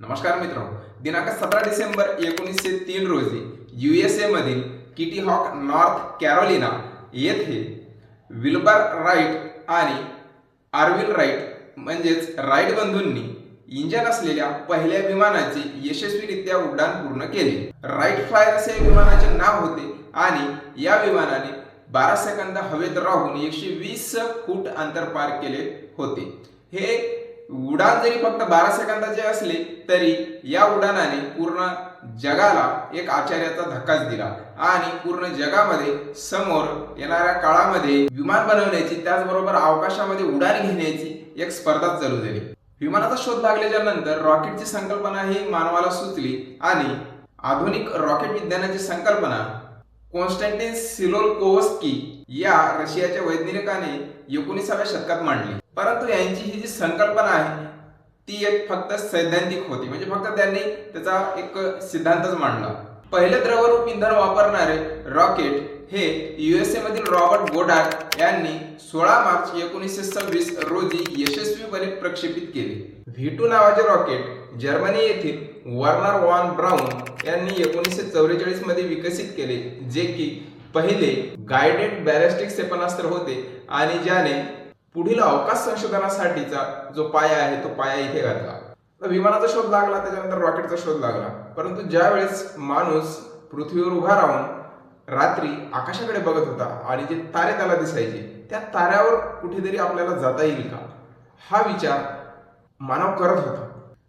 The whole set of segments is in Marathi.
नमस्कार मित्र दिनांक सतरा डिसेंबर एकोणीसशे तीन रोजी यू एस एमधील मधील किटी हॉक नॉर्थ कॅरोलिना येथे विल्बर राईट आणि आर्विल राईट म्हणजेच राईट बंधूंनी इंजन असलेल्या पहिल्या विमानाचे यशस्वीरित्या उड्डाण पूर्ण केले. राईट फ्लायर असे विमानाचे नाव होते आणि या विमानाने बारा सेकंद हवेत राहून एकशे वीस फूट अंतर पार केले होते. हे उडान जरी फक्त बारा सेकंदाचे असले तरी या उडानाने पूर्ण जगाला एक आचार्याचा धक्काच दिला. आणि पूर्ण जगामध्ये समोर येणाऱ्या काळामध्ये विमान बनवण्याची त्याचबरोबर अवकाशामध्ये उडान घेण्याची एक स्पर्धा चालू झाली. विमानाचा शोध लागल्याच्या नंतर रॉकेटची संकल्पना ही मानवाला सुचली आणि आधुनिक रॉकेट विज्ञानाची संकल्पना कॉन्स्टँटिन सिलोलकोवस्की या रशियाच्या वैज्ञानिकाने एकोणीसाव्या शतकात मांडली. परंतु यांची ही जी संकल्पना आहे ती एक फक्त सैद्धांतिक होती. म्हणजे फक्त त्यांनी त्याचा एक सिद्धांतच मांडला. पहिले द्रवरूप इंधन वापरणारे रॉकेट हे युएसए मधील रॉबर्ट गोडार्ड यांनी सोळा मार्च एकोणीसशे सव्वीस रोजी यशस्वीपणे प्रक्षेपित केले. व्ही टू नावाचे रॉकेट जर्मनी येथील वर्नर वॉन ब्राऊन यांनी एकोणीसशे चौवेचाळीसमध्ये विकसित केले जे की पहिले गायडेड बॅलिस्टिक क्षेपणास्त्र होते आणि ज्याने पुढील अवकाश संशोधनासाठीचा जो पाया आहे तो पाया इथे घातला. विमानाचा शोध लागला त्याच्यानंतर रॉकेटचा शोध लागला. परंतु ज्यावेळेस माणूस पृथ्वीवर उभा राहून रात्री आकाशाकडे बघत होता आणि जे तारे त्याला दिसायचे त्या ताऱ्यावर कुठेतरी आपल्याला जाता येईल का? हा विचार मानव करत होता.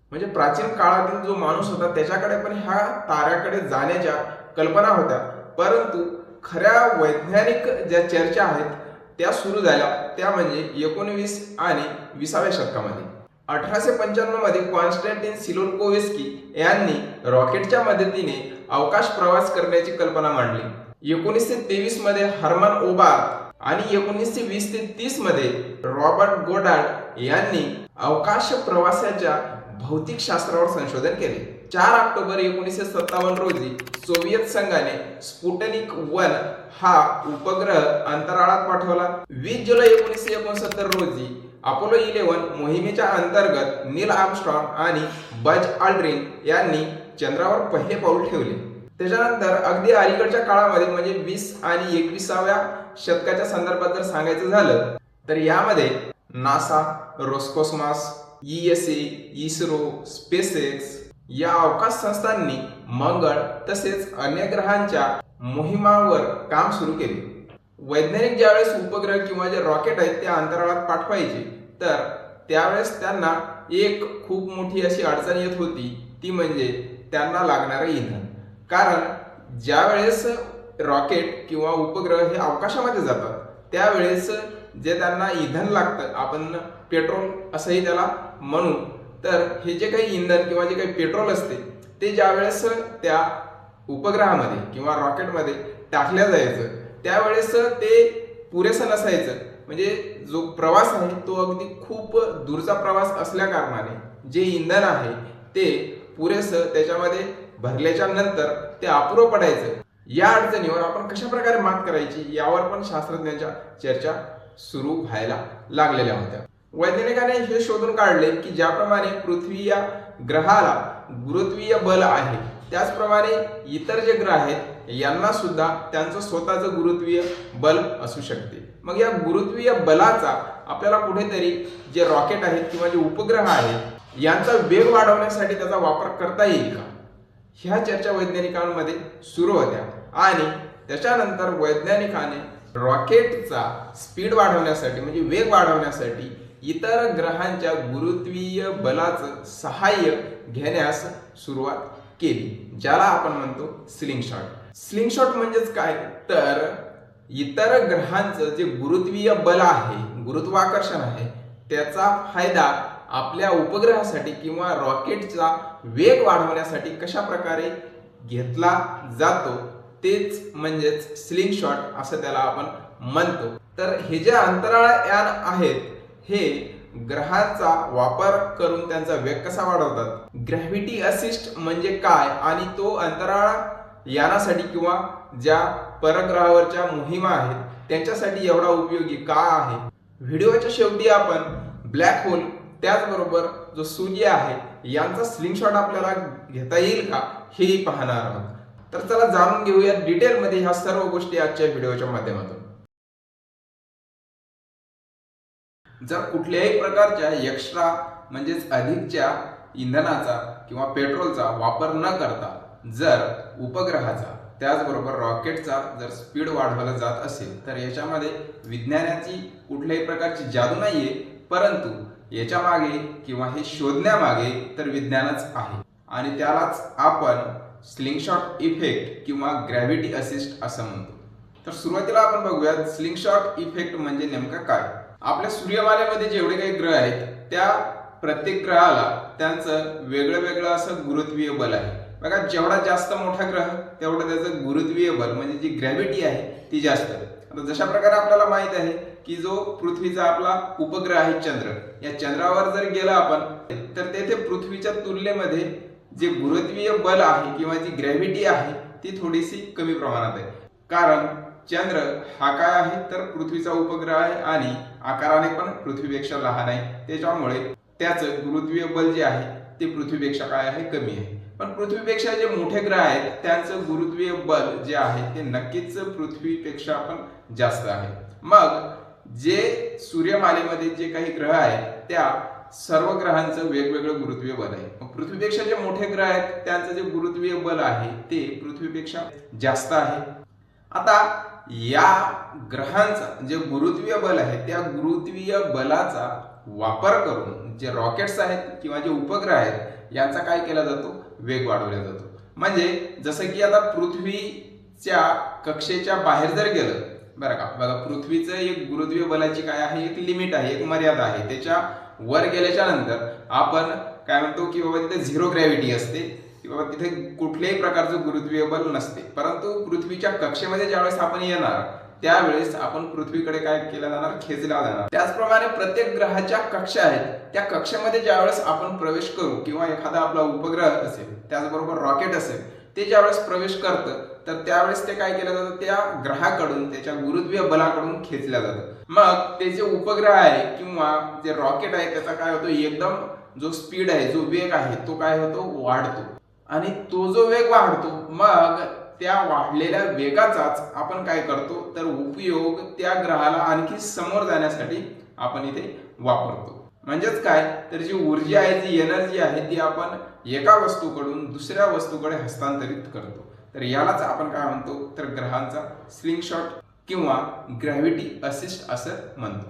म्हणजे प्राचीन काळातील जो माणूस होता त्याच्याकडे पण ह्या ताऱ्याकडे जाण्याच्या कल्पना होत्या. परंतु खऱ्या वैज्ञानिक ज्या चर्चा आहेत त्या सुरू झाल्या. त्या म्हणजे एकोणवीस आणि विसाव्या शतकामध्ये. अठराशे पंच्याण्णवमध्ये कॉन्स्टँटिन सिलोनकोवेस्की यांनी रॉकेटच्या मदतीने अवकाश प्रवास करण्याची कल्पना मांडली. एकोणीसशे तेवीसमध्ये हर्मन ओबार आणि एकोणीसशे वीस ते तीसमध्ये रॉबर्ट गोडार्ड यांनी अवकाश प्रवासाच्या भौतिक शास्त्रावर संशोधन केले. चार ऑक्टोबर एकोणीसशे सत्तावन्न रोजी सोव्हिएत संघाने स्पुटनिक वन हा उपग्रह अंतराळात पाठवला. वीस जुलै एकोणीसशे एकोणसत्तर रोजी अपोलो इलेव्हन मोहिमेच्या अंतर्गत नील आर्मस्ट्रॉंग आणि बज आल्ड्रिन यांनी चंद्रावर पहिले पाऊल ठेवले. त्याच्यानंतर अगदी अलीकडच्या काळामध्ये म्हणजे वीस आणि एकविसाव्या शतकाच्या संदर्भात जर सांगायचं झालं तर यामध्ये NASA Roscosmos E S A ISRO SpaceX या अवकाश संस्थांनी मंगळ तसेच अन्य ग्रहांच्या मोहिमावर काम सुरू केले. वैज्ञानिक ज्यावेळेस उपग्रह किंवा जे रॉकेट आहेत ते अंतराळात पाठवायचे तर त्यावेळेस त्यांना एक खूप मोठी अशी अडचण येत होती ती म्हणजे त्यांना लागणारं इंधन. कारण ज्यावेळेस रॉकेट किंवा उपग्रह हे अवकाशामध्ये जातात त्यावेळेस जे त्यांना इंधन लागतं आपण पेट्रोल असंही त्याला म्हणू तर हे जे काही इंधन किंवा जे काही पेट्रोल असते ते ज्या वेळेस त्या उपग्रहामध्ये किंवा रॉकेटमध्ये टाकल्या जायचं त्यावेळेस ते पुरेसं नसायचं. म्हणजे जो प्रवास आहे तो अगदी खूप दूरचा प्रवास असल्या कारणाने जे इंधन आहे ते पुरेसं त्याच्यामध्ये भरल्याच्या नंतर ते अपुरं पडायचं. या अडचणीवर आपण कशा प्रकारे मात करायची यावर पण शास्त्रज्ञांच्या चर्चा सुरू व्हायला लागलेल्या होत्या. वैज्ञानिकाने हे शोधून काढले की ज्याप्रमाणे पृथ्वी या ग्रहाला गुरुत्वीय बल आहे त्याचप्रमाणे इतर जे ग्रह आहेत यांना सुद्धा त्यांचं स्वतःचं गुरुत्वीय बल असू शकते. मग या गुरुत्वीय बलाचा आपल्याला कुठेतरी जे रॉकेट आहेत किंवा जे उपग्रह आहेत यांचा वेग वाढवण्यासाठी त्याचा वापर करता येईल का? ह्या चर्चा वैज्ञानिकांमध्ये सुरू होत्या. आणि त्याच्यानंतर वैज्ञानिकाने रॉकेटचा स्पीड वाढवण्यासाठी म्हणजे वेग वाढवण्यासाठी इतर ग्रहांच्या गुरुत्वीय बलाचं सहाय्य घेण्यास सुरुवात केली ज्याला आपण म्हणतो स्लिंग शॉट स्लिंग शॉट म्हणजेच काय? तर इतर ग्रहांचं जे गुरुत्वीय बल आहे गुरुत्वाकर्षण आहे त्याचा फायदा आपल्या उपग्रहासाठी किंवा रॉकेटचा वेग वाढवण्यासाठी कशा प्रकारे घेतला जातो तेच म्हणजेच स्लिंग शॉट असं त्याला आपण म्हणतो. तर हे जे अंतराळ यान आहेत हे ग्रहाचा वापर करून त्यांचा वेग कसा वाढवतात? ग्रॅव्हिटी असिस्ट म्हणजे काय? आणि तो अंतराळ यानासाठी किंवा ज्या परग्रहावरच्या मोहिमा आहेत त्यांच्यासाठी एवढा उपयोगी का आहे? व्हिडिओच्या शेवटी आपण ब्लॅक होल त्याचबरोबर जो सूर्य आहे यांचा स्लिंगशॉट आपल्याला घेता येईल का? हेही पाहणार आहोत. तर चला जाणून घेऊयात डिटेलमध्ये ह्या सर्व गोष्टी आजच्या व्हिडिओच्या माध्यमातून. जर कुठल्याही प्रकारच्या एक्स्ट्रा म्हणजेच अधिकच्या इंधनाचा किंवा पेट्रोलचा वापर न करता जर उपग्रहाचा त्याचबरोबर रॉकेटचा जर स्पीड वाढवला जात असेल तर याच्यामध्ये विज्ञानाची कुठल्याही प्रकारची जादू नाहीये परंतु याच्या मागे किंवा हे शोधण्यामागे तर विज्ञानच आहे. आणि त्यालाच आपण स्लिंगशॉट इफेक्ट किंवा ग्रॅव्हिटी असिस्ट असं म्हणतो. तर सुरुवातीला आपण बघूयात स्लिंगशॉट इफेक्ट म्हणजे नेमकं काय? आपल्या सूर्यमालेमध्ये जेवढे काही ग्रह आहेत त्या प्रत्येक ग्रहाला त्यांचं वेगळं वेगळं असं गुरुत्वीय बल आहे. बघा जेवढा जास्त मोठा ग्रह तेवढं त्याचं गुरुत्वीय बल म्हणजे जी ग्रॅव्हिटी आहे ती जास्त आता जशा प्रकारे आपल्याला माहीत आहे की जो पृथ्वीचा आपला उपग्रह आहे चंद्र या चंद्रावर जर गेला आपण तर तेथे पृथ्वीच्या तुलनेमध्ये जे गुरुत्वीय बल आहे किंवा जी ग्रॅव्हिटी आहे ती थोडीशी कमी प्रमाणात आहे. कारण चंद्र हा काय आहे तर पृथ्वीचा उपग्रह आहे आणि आकाराने पण पृथ्वीपेक्षा लहान आहे. त्याच्यामुळे त्याचं गुरुत्वीय बल जे आहे ते पृथ्वीपेक्षा काय आहे? कमी आहे. पण पृथ्वीपेक्षा जे मोठे ग्रह आहेत त्यांचं गुरुत्वीय बल जे आहे ते नक्कीच पृथ्वीपेक्षा पण जास्त आहे. मग जे सूर्यमालेमध्ये जे काही ग्रह आहेत त्या सर्व ग्रहांचं वेगवेगळं गुरुत्वीय बल आहे. मग पृथ्वीपेक्षा जे मोठे ग्रह आहेत त्यांचं जे गुरुत्वीय बल आहे ते पृथ्वीपेक्षा जास्त आहे. आता या ग्रहांचा जे गुरुत्वीय बल आहे त्या गुरुत्वीय बलाचा वापर करून जे रॉकेट्स आहेत किंवा जे उपग्रह आहेत यांचा काय केला जातो? वेग वाढवला जातो. म्हणजे जसं की आता पृथ्वीच्या कक्षेच्या बाहेर जर गेलं बरं का बघा पृथ्वीचं एक गुरुत्वीय बलाची काय आहे? एक लिमिट आहे एक मर्यादा आहे. त्याच्या वर गेल्याच्यानंतर आपण काय म्हणतो की बाबा तिथे झिरो ग्रॅव्हिटी असते. किंवा तिथे कुठल्याही प्रकारचं गुरुत्वीय बल नसते. परंतु पृथ्वीच्या कक्षेमध्ये ज्यावेळेस आपण येणार त्यावेळेस आपण पृथ्वीकडे काय केलं जाणार? खेचला जाणार. त्याचप्रमाणे प्रत्येक ग्रहाच्या कक्षा आहेत त्या कक्षेमध्ये ज्यावेळेस आपण प्रवेश करू किंवा एखादा आपला उपग्रह असेल त्याचबरोबर रॉकेट असेल ते ज्यावेळेस प्रवेश करतं तर त्यावेळेस ते काय केलं जातं? त्या ग्रहाकडून त्याच्या गुरुत्वीय बलाकडून खेचल्या जातं. मग ते जे उपग्रह आहे किंवा जे रॉकेट आहे त्याचा काय होतो? एकदम जो स्पीड आहे जो वेग आहे तो काय होतो? वाढतो. आणि तो जो वेग वाढतो मग त्या वाढलेल्या वेगाचाच आपण काय करतो? तर उपयोग त्या ग्रहाला आणखी समोर जाण्यासाठी आपण इथे वापरतो. म्हणजेच काय? तर जी ऊर्जा आहे जी एनर्जी आहे ती आपण एका वस्तूकडून दुसऱ्या वस्तूकडे हस्तांतरित करतो. तर यालाच आपण काय म्हणतो? तर ग्रहांचा स्लिंगशॉट किंवा ग्रॅव्हिटी असिस्ट असं म्हणतो.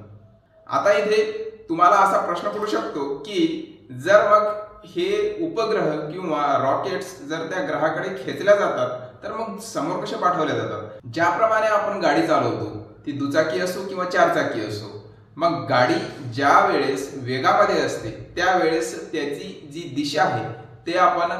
आता इथे तुम्हाला असा प्रश्न पडू शकतो की जर मग हे उपग्रह किंवा रॉकेट्स जर त्या ग्रहाकडे खेचल्या जातात तर मग समोर कसे पाठवल्या जातात? ज्याप्रमाणे आपण गाडी चालवतो ती दुचाकी असो किंवा चारचाकी असो मग गाडी ज्या वेळेस वेगामध्ये असते त्यावेळेस त्याची जी दिशा आहे ते आपण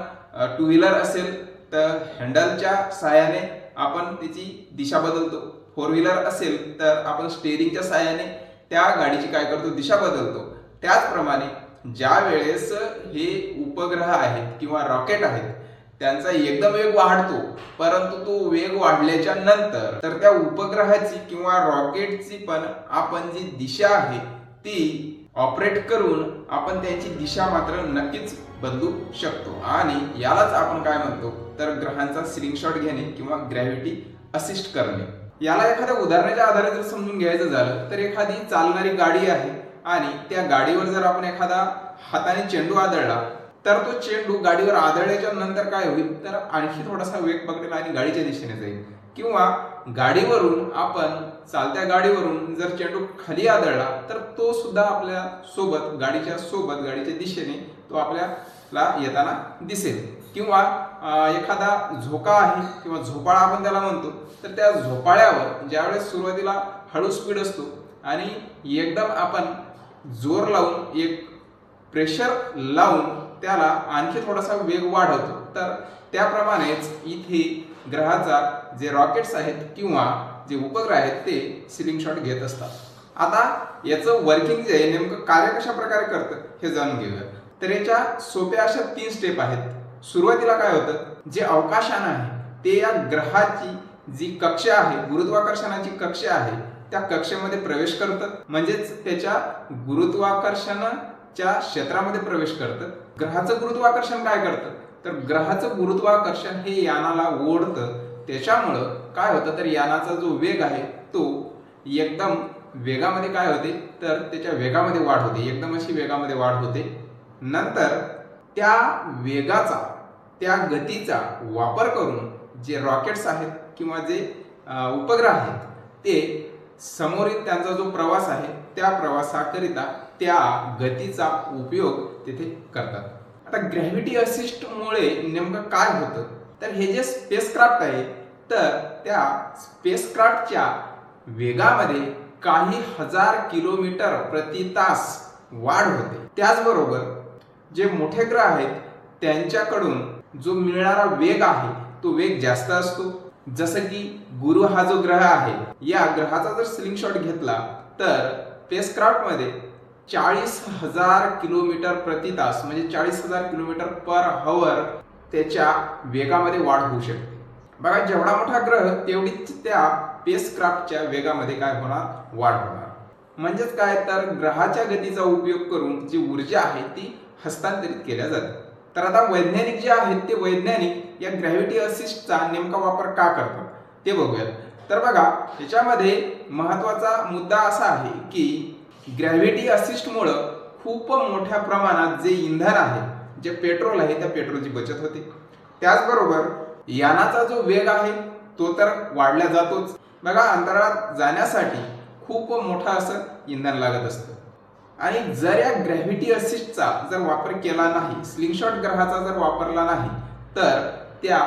टू व्हीलर असेल तर हँडलच्या साहाय्याने आपण त्याची दिशा बदलतो. फोर व्हीलर असेल तर आपण स्टेअरिंगच्या साहाय्याने त्या गाडीची काय करतो? दिशा बदलतो. त्याचप्रमाणे ज्या वेळेस हे उपग्रह आहेत किंवा रॉकेट आहेत त्यांचा एकदम वेग वाढतो परंतु तो वेग वाढल्याच्या नंतर तर त्या उपग्रहाची किंवा रॉकेटची पण आपण जी दिशा आहे ती ऑपरेट करून आपण त्यांची दिशा मात्र नक्कीच बदलू शकतो. आणि यालाच आपण काय म्हणतो? तर ग्रहांचा स्क्रीनशॉट घेणे किंवा ग्रॅव्हिटी असिस्ट करणे. याला एखाद्या उदाहरणाच्या आधारे जर समजून घ्यायचं झालं तर एखादी चालणारी गाडी आहे आणि त्या गाडीवर जर आपण एखादा हाताने चेंडू आदळला तर तो चेंडू गाडीवर आदळल्याच्या नंतर काय होईल? तर आणखी थोडासा वेग पकडेल आणि गाडीच्या दिशेने जाईल. किंवा गाडीवरून आपण चालत्या गाडीवरून जर चेंडू खाली आदळला तर तो सुद्धा आपल्यासोबत गाडीच्या सोबत गाडीच्या दिशेने तो आपल्याला येताना दिसेल. किंवा एखादा झोका आहे किंवा झोपाळा आपण त्याला म्हणतो तर त्या झोपाळ्यावर ज्यावेळेस सुरुवातीला हळू स्पीड असतो आणि एकदम आपण जोर लावून एक प्रेशर लावून त्याला आणखी थोडासा वेग वाढवतो. तर त्याप्रमाणेच इथे ग्रहाचा जे रॉकेट्स आहेत किंवा जे उपग्रह आहेत ते सिलिंग शॉट घेत असतात. आता याचं वर्किंग जे आहे नेमकं कार्य कशा प्रकारे करतं हे जाणून घेऊया तर याच्या सोप्या अशा तीन स्टेप आहेत. सुरुवातीला काय होतं जे अवकाशान आहे ते या ग्रहाची जी कक्षा आहे गुरुत्वाकर्षणाची कक्षा आहे त्या कक्षेमध्ये प्रवेश करतं म्हणजेच त्याच्या गुरुत्वाकर्षणाच्या क्षेत्रामध्ये प्रवेश करतं ग्रहाचं गुरुत्वाकर्षण काय करतं? तर ग्रहाचं गुरुत्वाकर्षण हे यानाला ओढतं. त्याच्यामुळं काय होतं? तर यानाचा जो वेग आहे तो एकदम वेगामध्ये काय होते? तर त्याच्या वेगामध्ये वाढ होते. एकदम अशी वेगामध्ये वाढ होते. नंतर त्या वेगाचा त्या गतीचा वापर करून जे रॉकेट्स आहेत किंवा जे उपग्रह आहेत ते समोरील त्यांचा जो प्रवास आहे त्या प्रवासाकरिता त्या गतीचा उपयोग तिथे करतात. आता ग्रॅव्हिटी असिस्टमुळे नेमकं काय होतं? तर हे जे स्पेसक्राफ्ट आहे तर त्या स्पेसक्राफ्टच्या वेगामध्ये काही हजार किलोमीटर प्रति तास वाढ होते. त्याचबरोबर जे मोठे ग्रह आहेत त्यांच्याकडून जो मिळणारा वेग आहे तो वेग जास्त असतो. जसं की गुरु हा जो ग्रह आहे या ग्रहाचा जर स्लिंग शॉट घेतला तर स्पेसक्राफ्टमध्ये चाळीस हजार किलोमीटर प्रति तास म्हणजे चाळीस हजार किलोमीटर पर हवर त्याच्या वेगामध्ये वाढ होऊ शकते. बघा जेवढा मोठा ग्रह तेवढीच त्या स्पेसक्राफ्टच्या वेगामध्ये काय होणार? वाढ होणार. म्हणजेच काय? तर ग्रहाच्या गतीचा उपयोग करून जी ऊर्जा आहे ती हस्तांतरित केल्या जाते. तर आता वैज्ञानिक जे आहेत ते वैज्ञानिक या ग्रॅव्हिटी असिस्टचा नेमका वापर का करतात? ते बघूयात. तर बघा याच्यामध्ये महत्त्वाचा मुद्दा असा आहे की ग्रॅव्हिटी असिस्टमुळं खूप मोठ्या प्रमाणात जे इंधन आहे जे पेट्रोल आहे त्या पेट्रोलची बचत होते. त्याचबरोबर यानाचा जो वेग आहे तो तर वाढला जातोच. बघा अंतराळात जाण्यासाठी खूप मोठं असं इंधन लागत असतं. आणि जर या ग्रॅव्हिटी असिस्टचा जर वापर केला नाही स्लिंगशॉट ग्रहाचा जर वापरला नाही तर त्या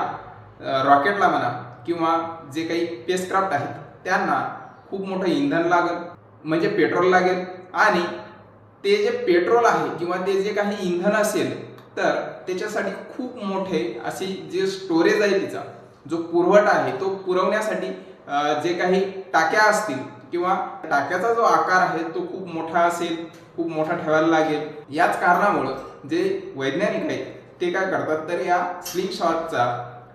रॉकेटला म्हणा किंवा जे काही पेसक्राफ्ट आहेत त्यांना खूप मोठं इंधन लागेल म्हणजे पेट्रोल लागेल. आणि ते जे पेट्रोल आहे किंवा ते जे काही इंधन असेल तर त्याच्यासाठी खूप मोठे अशी जे स्टोरेज आहे तिचा जो पुरवठा आहे तो पुरवण्यासाठी जे काही टाक्या असतील किंवा टाक्याचा जो आकार आहे तो खूप मोठा असेल खूप मोठा ठेवायला लागेल. याच कारणामुळं जे वैज्ञानिक आहेत ते काय करतात तर या स्लिंग शॉटचा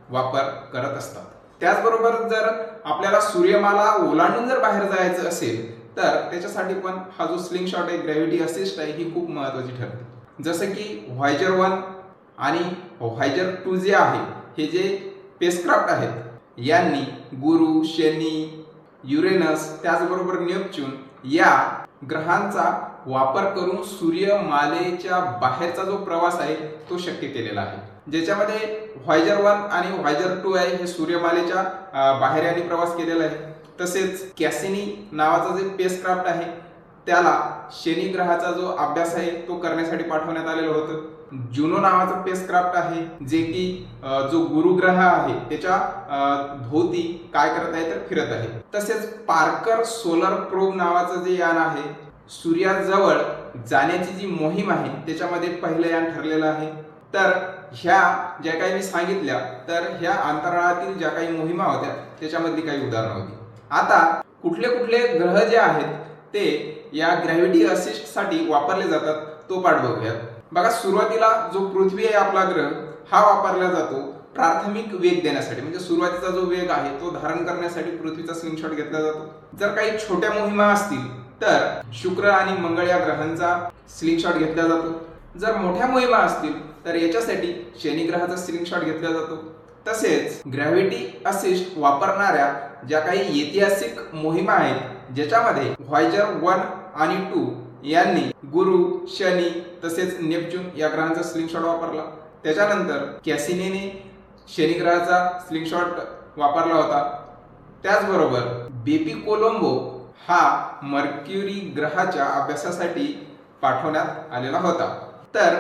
वापर करत असतात. त्याचबरोबर जर आपल्याला सूर्यमाला ओलांडून जर बाहेर जायचं असेल तर त्याच्यासाठी पण हा जो स्लिंग शॉट आहे ग्रॅव्हिटी असिस्ट आहे ही खूप महत्वाची ठरते. जसं की व्हायजर वन आणि व्हायजर टू जे आहे हे जे पेसक्राफ्ट आहेत यांनी गुरु शनी युरेनस त्याचबरोबर नेपच्यून या ग्रहांचा वापर करून सूर्यमालेच्या बाहेरचा जो प्रवास आहे तो शक्य केलेला आहे. ज्याच्यामध्ये व्हायजर वन आणि व्हायजर टू आहे हे सूर्यमालेच्या बाहेर यांनी प्रवास केलेला आहे. तसेच कॅसिनी नावाचा जे स्पेसक्राफ्ट आहे त्याला शनी ग्रहाचा जो अभ्यास आहे तो करण्यासाठी पाठवण्यात आलेलं होतं. जुनो नावाचा स्पेसक्राफ्ट आहे जे की जो गुरुग्रह आहे त्याच्या भोवती काय करत आहे तर फिरत आहे. तसेच पार्कर सोलर प्रोब नावाचं जे यान आहे सूर्याजवळ जाण्याची जी मोहीम आहे त्याच्यामध्ये पहिलं यान ठरलेलं आहे. तर ह्या ज्या काही मी सांगितल्या तर ह्या अंतराळातील ज्या काही मोहिमा होत्या त्याच्यामधली काही उदाहरणं होती. आता कुठले कुठले ग्रह जे आहेत ते या ग्रॅव्हिटी असिस्टसाठी वापरले जातात तो पाठ बघूयात. बघा सुरुवातीला जो पृथ्वी आहे आपला ग्रह हा वापरला जातो प्राथमिक वेग देण्यासाठी. म्हणजे सुरुवातीचा जो वेग आहे तो धारण करण्यासाठी पृथ्वीचा स्क्रीनशॉट घेतला जातो. जर काही छोट्या मोहिमा असतील तर शुक्र आणि मंगळ या ग्रहांचा स्क्रीनशॉट घेतला जातो. जर मोठ्या मोहिमा असतील तर याच्यासाठी शनी ग्रहाचा स्क्रीनशॉट घेतला जातो. तसेच ग्रॅव्हिटी असिस्ट वापरणाऱ्या ज्या काही ऐतिहासिक मोहिमा आहेत ज्याच्यामध्ये व्हायजर वन आणि टू यांनी गुरु शनी तसेच नेपच्यून या ग्रहांचा स्लिंगशॉट वापरला. त्याच्यानंतर कॅसिनीने शनी ग्रहाचा स्लिंगशॉट वापरला होता. त्याचबरोबर बेपी कोलंबो हा मर्क्युरी ग्रहाच्या अभ्यासासाठी पाठवण्यात आलेला होता. तर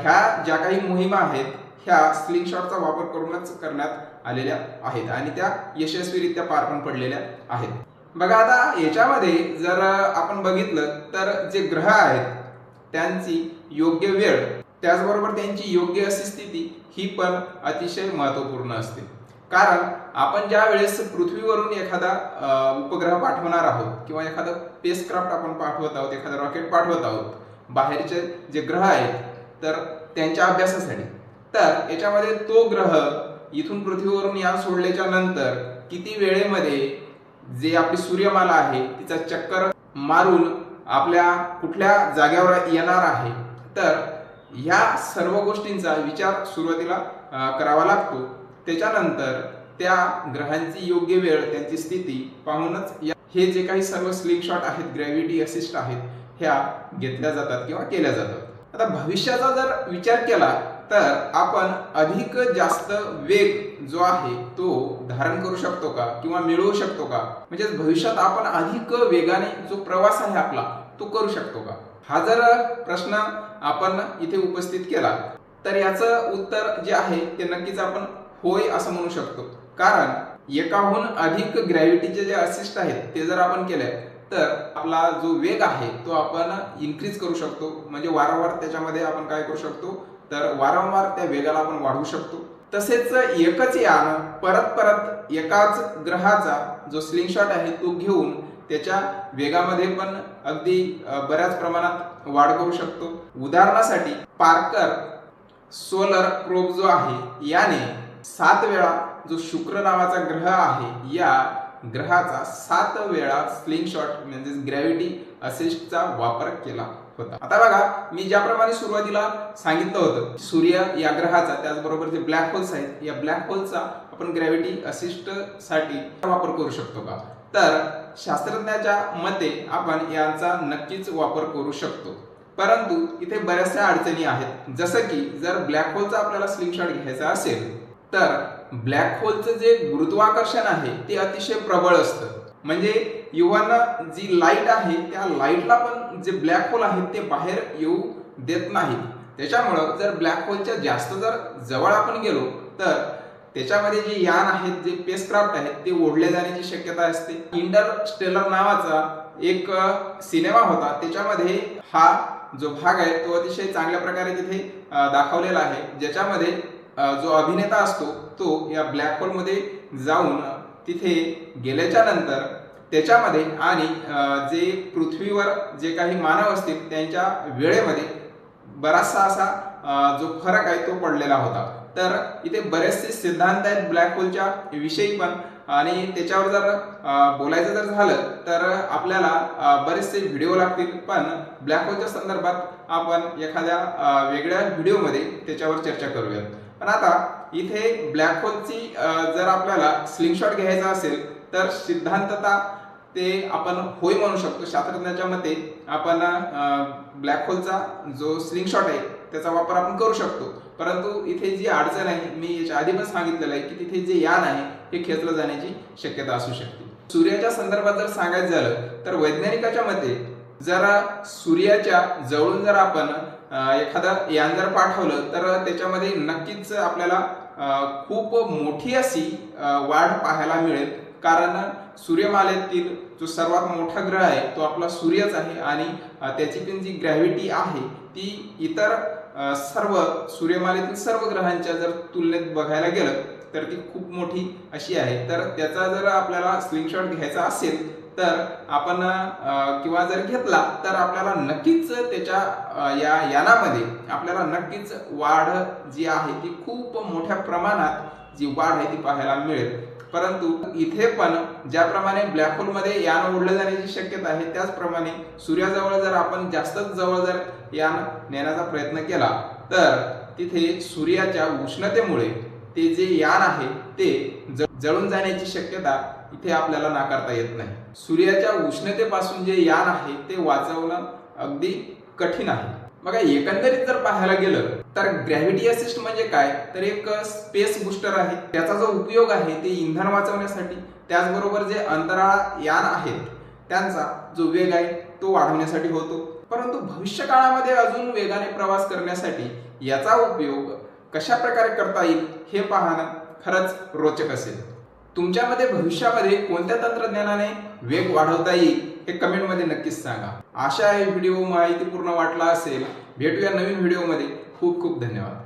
ह्या ज्या काही मोहिमा आहेत ह्या स्लिंगशॉटचा वापर करूनच करण्यात आलेल्या आहेत आणि त्या यशस्वीरित्या पार पण पडलेल्या आहेत. बघा आता याच्यामध्ये जर आपण बघितलं तर जे ग्रह आहेत त्यांची योग्य वेळ त्याचबरोबर त्यांची योग्य अशी स्थिती ही पण अतिशय महत्त्वपूर्ण असते. कारण आपण ज्या वेळेस पृथ्वीवरून एखादा उपग्रह पाठवणार आहोत किंवा एखादा स्पेसक्राफ्ट आपण पाठवत आहोत एखादा रॉकेट पाठवत आहोत बाहेरचे जे ग्रह आहेत तर त्यांच्या अभ्यासासाठी. तर याच्यामध्ये तो ग्रह इथून पृथ्वीवरून यान सोडल्याच्या नंतर किती वेळेमध्ये जे आपली सूर्यमाला आहे तिचा चक्कर मारून आपल्या कुठल्या जाग्यावर येणार आहे तर ह्या सर्व गोष्टींचा विचार सुरुवातीला करावा लागतो. त्याच्यानंतर त्या ग्रहांची योग्य वेळ त्यांची स्थिती पाहूनच या- हे जे काही सर्व स्लिंग शॉट आहेत ग्रॅव्हिटी असिस्ट आहेत ह्या घेतल्या जातात किंवा केल्या जातात. आता भविष्याचा जर विचार केला तर आपण अधिक जास्त वेग जो आहे तो धारण करू शकतो का? किंवा मिळवू शकतो का? म्हणजेच भविष्यात आपण अधिक वेगाने जो प्रवास आहे आपला तो करू शकतो का? हा जर प्रश्न आपण इथे उपस्थित केला तर याचं उत्तर जे आहे ते नक्कीच आपण होय असं म्हणू शकतो. कारण एकाहून अधिक ग्रॅव्हिटीचे जे असिस्ट आहेत ते जर आपण केले तर आपला जो वेग आहे तो आपण इन्क्रीज करू शकतो. म्हणजे वारंवार त्याच्यामध्ये आपण काय करू शकतो? तर वारंवार त्या वेगाला आपण वाढवू शकतो. तसेच एकच यान परत परत एकाच ग्रहाचा जो स्लिंग शॉट आहे तो घेऊन त्याच्या वेगामध्ये पण अगदी बऱ्याच प्रमाणात वाढ करू शकतो. उदाहरणासाठी पार्कर सोलर प्रोब जो आहे याने सात वेळा जो शुक्र नावाचा ग्रह आहे या ग्रहाचा सात वेळा स्लिंग शॉट म्हणजेच ग्रॅव्हिटी असिस्टचा वापर केला होता. आता बघा मी ज्याप्रमाणे सुरुवातीला सांगितलं होतं सूर्य या ग्रहाचा त्याचबरोबर जे ब्लॅक होल्स आहेत या ब्लॅक होलचा आपण ग्रॅव्हिटी असिस्टसाठी वापर करू शकतो का? तर शास्त्रज्ञाच्या मते आपण यांचा नक्कीच वापर करू शकतो. परंतु इथे बऱ्याचशा अडचणी आहेत. जसं की जर ब्लॅक होलचा आपल्याला स्लिंग शॉट घ्यायचा असेल तर ब्लॅक होलचं जे गुरुत्वाकर्षण आहे ते अतिशय प्रबळ असतं. म्हणजे युवांना जी लाइट आहे त्या लाईटला पण जे ब्लॅक होल आहेत ते बाहेर येऊ देत नाहीत. त्याच्यामुळं जर ब्लॅक होलच्या जास्त जर जवळ आपण गेलो तर त्याच्यामध्ये जे यान आहेत जे स्पेसक्राफ्ट आहेत ते ओढले जाण्याची शक्यता असते. इंटरस्टेलर नावाचा एक सिनेमा होता. त्याच्यामध्ये हा जो भाग आहे तो अतिशय चांगल्या प्रकारे तिथे दाखवलेला आहे. ज्याच्यामध्ये जो अभिनेता असतो तो या ब्लॅक होलमध्ये जाऊन तिथे गेल्याच्यानंतर त्याच्यामध्ये आणि जे पृथ्वीवर जे काही मानव असतील त्यांच्या वेळेमध्ये बराचसा असा जो फरक आहे तो पडलेला होता. तर इथे बरेचसे सिद्धांत आहेत ब्लॅक होलच्या विषयी पण. आणि त्याच्यावर जर बोलायचं जर झालं तर आपल्याला बरेचसे व्हिडिओ लागतील. पण ब्लॅक होलच्या संदर्भात आपण एखाद्या वेगळ्या व्हिडिओमध्ये त्याच्यावर चर्चा करूयात. पण आता इथे ब्लॅक होलची जर आपल्याला स्लिंग शॉट घ्यायचा असेल तर सिद्धांतता ते आपण होय म्हणू शकतो. शास्त्रज्ञाच्या मते आपण ब्लॅक होलचा जो स्लिंग शॉट आहे त्याचा वापर आपण करू शकतो. परंतु इथे जी अडचण आहे मी याच्या आधी पण सांगितलेलं आहे की तिथे जे यान आहे हे खेचलं जाण्याची शक्यता असू शकते. सूर्याच्या संदर्भात जर सांगायचं झालं तर वैज्ञानिकाच्या मते जरा सूर्याच्या जवळून जर आपण एखादं यान जर पाठवलं तर त्याच्यामध्ये नक्कीच आपल्याला खूप मोठी अशी वाढ पाहायला मिळेल. कारण सूर्यमालेतील जो सर्वात मोठा ग्रह आहे तो आपला सूर्यच आहे आणि त्याची पण जी ग्रॅव्हिटी आहे ती इतर सर्व सूर्यमालेतील सर्व ग्रहांच्या जर तुलनेत बघायला गेलं तर ती खूप मोठी अशी आहे. तर त्याचा जर आपल्याला स्क्रीनशॉट घ्यायचा असेल तर आपण किंवा जर घेतला तर आपल्याला नक्कीच त्याच्या या यानामध्ये आपल्याला नक्कीच वाढ जी आहे ती खूप मोठ्या प्रमाणात जी वाढ आहे ती पाहायला मिळेल. परंतु इथे पण ज्याप्रमाणे ब्लॅक होलमध्ये यान ओढलं जाण्याची शक्यता आहे त्याचप्रमाणे सूर्याजवळ जर आपण जास्तच जवळ जर यान नेण्याचा प्रयत्न केला तर तिथे सूर्याच्या उष्णतेमुळे ते जे यान आहे ते जळून जाण्याची शक्यता इथे आपल्याला नाकारता येत नाही. सूर्याच्या उष्णतेपासून जे यान आहे ते वाचवणं अगदी कठीण आहे. बघा एकंदरीत जर पाहायला गेलं तर ग्रॅव्हिटी असिस्ट म्हणजे काय? तर एक स्पेस बुस्टर आहे. त्याचा जो उपयोग आहे ते इंधन वाचवण्यासाठी. त्याचबरोबर जे अंतराळ यान आहेत त्यांचा जो वेग आहे तो वाढवण्यासाठी होतो. परंतु भविष्य काळामध्ये अजून वेगाने प्रवास करण्यासाठी याचा उपयोग कशा प्रकारे करता येईल हे पाहणं खरंच रोचक असेल. तुमच्यामध्ये भविष्यामध्ये कोणत्या तंत्रज्ञानाने वेग वाढवता येईल हे कमेंटमध्ये नक्कीच सांगा. आशा आहे व्हिडिओ माहितीपूर्ण वाटला असेल. भेटूया नवीन व्हिडिओमध्ये. खूप खूप धन्यवाद.